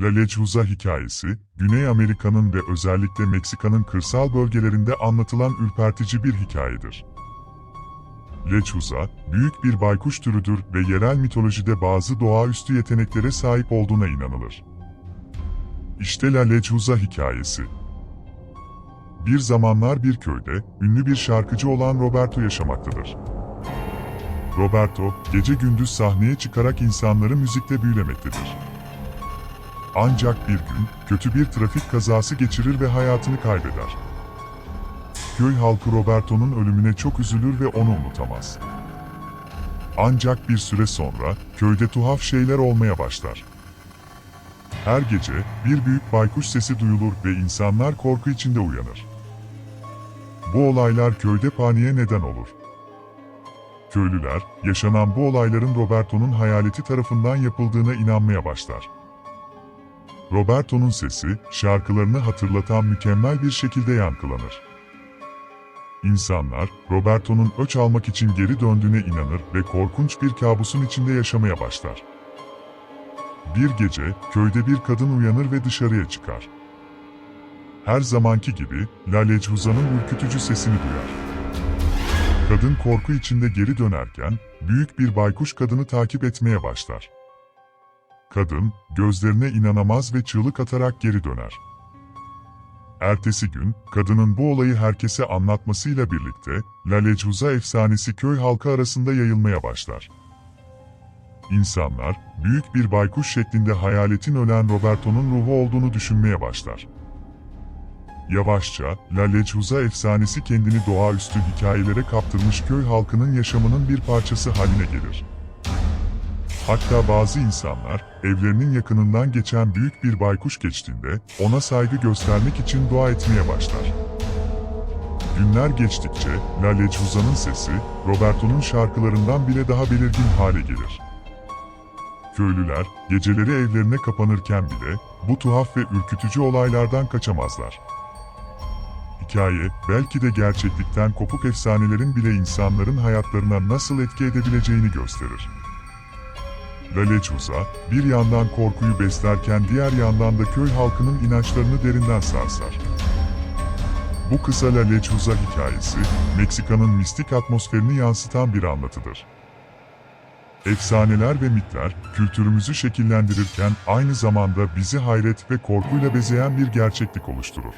La Lechuza hikayesi, Güney Amerika'nın ve özellikle Meksika'nın kırsal bölgelerinde anlatılan ürpertici bir hikayedir. Lechuza, büyük bir baykuş türüdür ve yerel mitolojide bazı doğaüstü yeteneklere sahip olduğuna inanılır. İşte La Lechuza hikayesi. Bir zamanlar bir köyde, ünlü bir şarkıcı olan Roberto yaşamaktadır. Roberto, gece gündüz sahneye çıkarak insanları müzikle büyülemektedir. Ancak bir gün, kötü bir trafik kazası geçirir ve hayatını kaybeder. Köy halkı Roberto'nun ölümüne çok üzülür ve onu unutamaz. Ancak bir süre sonra, köyde tuhaf şeyler olmaya başlar. Her gece, bir büyük baykuş sesi duyulur ve insanlar korku içinde uyanır. Bu olaylar köyde paniğe neden olur. Köylüler, yaşanan bu olayların Roberto'nun hayaleti tarafından yapıldığına inanmaya başlar. Roberto'nun sesi, şarkılarını hatırlatan mükemmel bir şekilde yankılanır. İnsanlar, Roberto'nun öç almak için geri döndüğüne inanır ve korkunç bir kabusun içinde yaşamaya başlar. Bir gece, köyde bir kadın uyanır ve dışarıya çıkar. Her zamanki gibi, La Lechuza'nın ürkütücü sesini duyar. Kadın korku içinde geri dönerken, büyük bir baykuş kadını takip etmeye başlar. Kadın, gözlerine inanamaz ve çığlık atarak geri döner. Ertesi gün, kadının bu olayı herkese anlatmasıyla birlikte, La Lechuza efsanesi köy halkı arasında yayılmaya başlar. İnsanlar, büyük bir baykuş şeklinde hayaletin ölen Roberto'nun ruhu olduğunu düşünmeye başlar. Yavaşça, La Lechuza efsanesi kendini doğaüstü hikayelere kaptırmış köy halkının yaşamının bir parçası haline gelir. Hatta bazı insanlar, evlerinin yakınından geçen büyük bir baykuş geçtiğinde, ona saygı göstermek için dua etmeye başlar. Günler geçtikçe, La Lechuza'nın sesi, Roberto'nun şarkılarından bile daha belirgin hale gelir. Köylüler, geceleri evlerine kapanırken bile, bu tuhaf ve ürkütücü olaylardan kaçamazlar. Hikaye, belki de gerçeklikten kopuk efsanelerin bile insanların hayatlarına nasıl etki edebileceğini gösterir. La Lechuza, bir yandan korkuyu beslerken diğer yandan da köy halkının inançlarını derinden sarsar. Bu kısa La Lechuza hikayesi, Meksika'nın mistik atmosferini yansıtan bir anlatıdır. Efsaneler ve mitler, kültürümüzü şekillendirirken aynı zamanda bizi hayret ve korkuyla bezeyen bir gerçeklik oluşturur.